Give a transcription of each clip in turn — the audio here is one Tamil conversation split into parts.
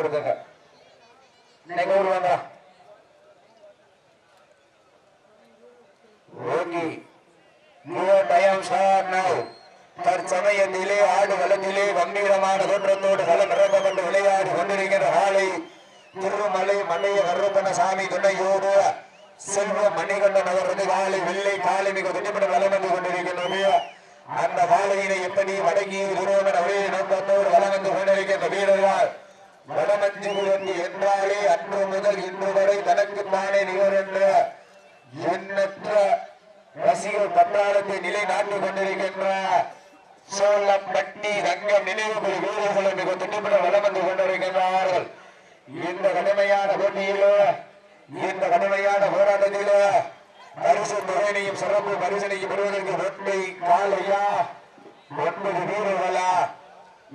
கொடுக்குங்க நீங்க வருவாங்க okay. Your time start now. தற்சமயத்திலே ஆடு களத்திலே கம்பீரமான தோற்றத்தோடு களம் இறங்க கொண்டு விளையாடி கொண்டிருக்கிற ஆலை திருமலை மலைய கருப்பண்ண சாமி துணையோடு செல்வ மணிகண்டன் அவரது காலை வெள்ளை காலை மிக துணிப்பட வலம் வந்து கொண்டிருக்கின்றது. அந்த காலையினை எப்படி வடங்கி குருவன் ஒரே நோக்கத்தோடு வலம் வந்து கொண்டிருக்கின்ற வீரர்கள் வடமஞ்சு என்றாலே அன்று முதல் இன்று வரை தனக்கு தானே நிகர் என்ற எண்ணற்ற ரசிகர் பட்டாளத்தை நிலைநாட்டிக் கொண்டிருக்கின்ற சோழப்பட்டி ரங்கம் நினைவுகள் வீரர்களை மிக திட்டமிட வளம் வந்து கொண்டிருக்கின்றார்கள். இந்த கடுமையான போட்டியிலோ இந்த கடுமையான போராட்டத்திலோ பரிசு தொகையினையும் சிறப்பு பரிசனையும் பெறுவதற்கு ஒன்றை காலையா ஒன்பது வீரர்களா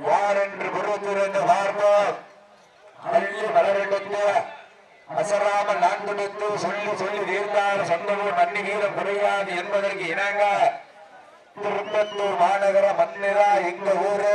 யார் என்று பொறுத்திருந்து பார்ப்போம் அள்ளி மலரெடுத்து அசராமல் நான் கொடுத்து சொல்லி சொல்லி தீர்ந்தார் சொந்தமும் நன்னி வீரம் குறையாது என்பதற்கு இணங்க திருப்பத்தூர் மாநகர மன்னிரா எங்க ஊரு?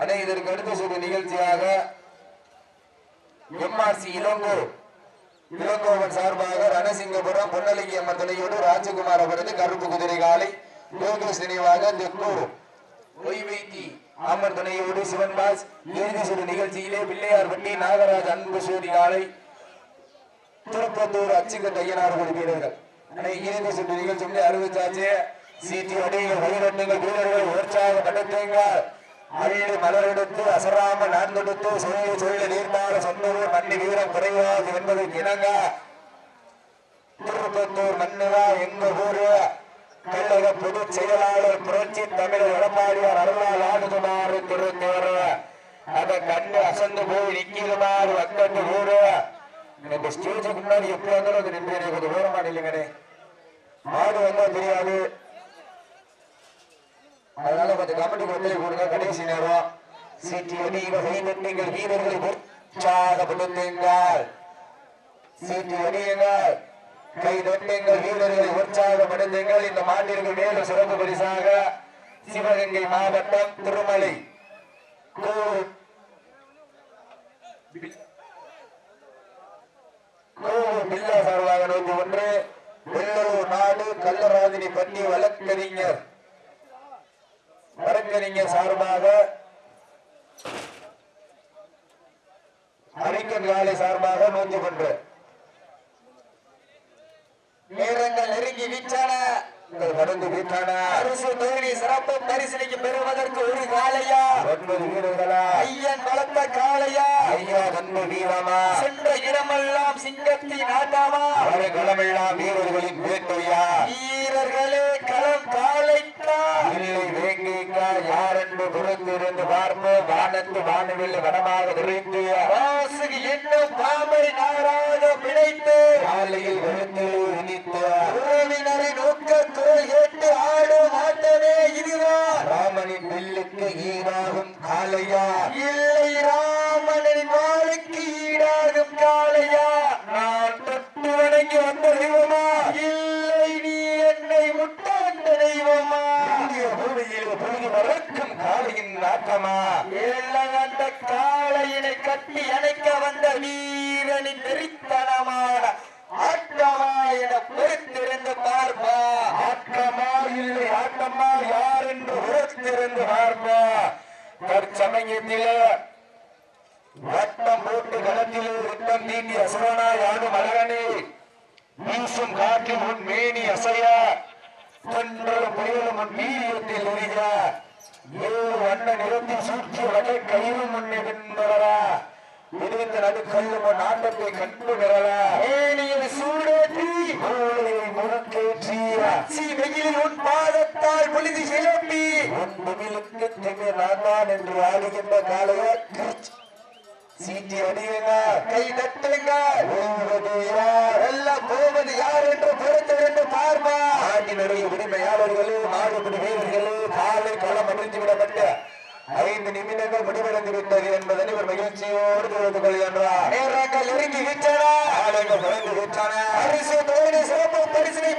அடே இதற்கு அடுத்த சிறு நிகழ்ச்சியாக எம்ஆர்சி இளங்கோ இளங்கோவன் சார்பாக ரணசிங்கபுரம் பொன்னலிங்கி அம்மன் துணையோடு ராஜகுமார் அவரது கருப்பு குதிரை காலை யோகேஷ் நினைவாக தெக்கூர் ஒய்வைத்தி அம்மன் துணையோடு சிவன்பாஸ் இறுதி சிறு நிகழ்ச்சியிலே பிள்ளையார் வட்டி நாகராஜ் அன்பு சூரி காலை திருப்பத்தூர் அச்சுக்க தையனார் குழு வீரர்கள். இறுதி சிறு நிகழ்ச்சி அறிவிச்சாச்சு சீட்டி அடிகள் வழிநட்டுங்கள் வீரர்கள் உற்சாகப்படுத்துங்கள் மலர் மலரெடுத்து அசராம நான் கொடுத்து சொல்லி சொல்லி நீர்மாற சொன்னது மண்ணி வீரம் குறையாது என்பது இணங்க. திருப்பத்தூர் மண்ணுதா எங்க ஊரு கழக பொதுச் செயலாளர் புரட்சி தமிழர் எடப்பாடியார் அருளால் ஆடுதுமாறு திருந்தவர் அதை கண்டு அசந்து போய் நிக்கிறமாறு வக்கட்டு ஊரு எனக்கு ஸ்டேஜுக்கு முன்னாடி எப்படி வந்தாலும் அது நின்று கொஞ்சம் ஓரமா இல்லைங்கண்ணே மாடு வந்தா தெரியாது. அதனால கொஞ்சம் கபடி கொடுத்து கொடுங்க கடைசி நேரம். சீட்டி அடி நீங்கள் வீரர்களை உற்சாகப்படுத்துங்கள் சீட்டி அடியுங்கள். கை தொட்டுங்கள் வீரர்களை உற்சாகப்படுத்துங்கள் இந்த மாட்டிற்கு மேலும் சிறப்பு பரிசாக சிவகங்கை மாவட்டம் திருமலை பில்லா சார்பாக நூத்தி ஒன்று வெள்ளூர் நாடு கல்லராஜினி பள்ளி வழக்கறிஞர். வழக்கறிஞர் சார்பாக அறிக்கன் காலை சார்பாக நூத்தி ஒன்று நேரங்கள் நெருங்கி வீச்சான கடந்து வீட்டான அரசு தொகுதி சிறப்பு பரிசீலிக்கு பெறுவதற்கு ஒரு காலையா ஒன்பது வீரர்களா? ஐயன் வளர்த்த காளையா? ஐயா கண்ணு வீரமா? சென்ற இடமெல்லாம் சிங்கத்தின் ஆட்டாமா களமெல்லாம் வீரர்களின் வேட்டையா வீரர்களே களம் காலைக்கா இல்லை வேங்கைக்கா யார் என்று புறந்திருந்து பார்ப்போம் வானவில் வனமாக விரைந்து வாசுகி என்னும் தாமரை நாராக பிழைத்து காலையில் விழுந்து இனித்து உறவினரை நோக்க குரல் கேட்டு ஆடும் ஆட்டமே இதுதான் ராமனின் வில்லுக்கு ஈடாகும் காலையா இல்லை ராமனின் வாளுக்கு ஈடாகும் காலையா நான் தொட்டு வணங்கி வந்த தெய்வமா? இல்லை நீ என்னை முட்ட வந்த தெய்வமா பூமியில் பொழுது மறக்கும் காலையின் நாட்டமா? அந்த கட்டி அணைக்க வந்த வீரனின் வெறித்தனமான ஆட்டமா என பொறுத்திருந்து பார்ப்பா. ஆட்டமா இல்லை ஆட்டமா யார் என்று பொறுத்திருந்து பார்ப்பா. தற்சமயத்திலே வட்டம் போட்டு களத்திலே ரத்தம் நீண்டி அசுரனா யாரும் அழகனே வீசும் காற்றில் உன் மேனி அசைய தொன்றும் புயலும் உன் மீரியத்தில் உரிகிறார் நிறுத்தி சூழ்ச்சி வகை கயிறு முன்னிடுவர விடுவித்த நடு கல்லும நாட்டத்தை கண்டு விரல ஏனியில் சூடேற்றி மூளையை முறுக்கேற்றி அச்சி வெயிலில் உன் பாதத்தால் என்று வண்டியினுடைய உரிமையாளர்களும் நாடுபடி வீரர்களும் காலை களம் அமிழ்ந்து விடப்பட்ட ஐந்து நிமிடங்கள் முடிவடைந்து விட்டது என்பதனை ஒரு மகிழ்ச்சியோடு தெரிவித்துக் கொள்கின்றார். நேரங்கள் நெருங்கி விட்டன. ஆலயங்கள் தொடர்ந்து விட்டன. பரிசு தோழி சிறப்பு பரிசினை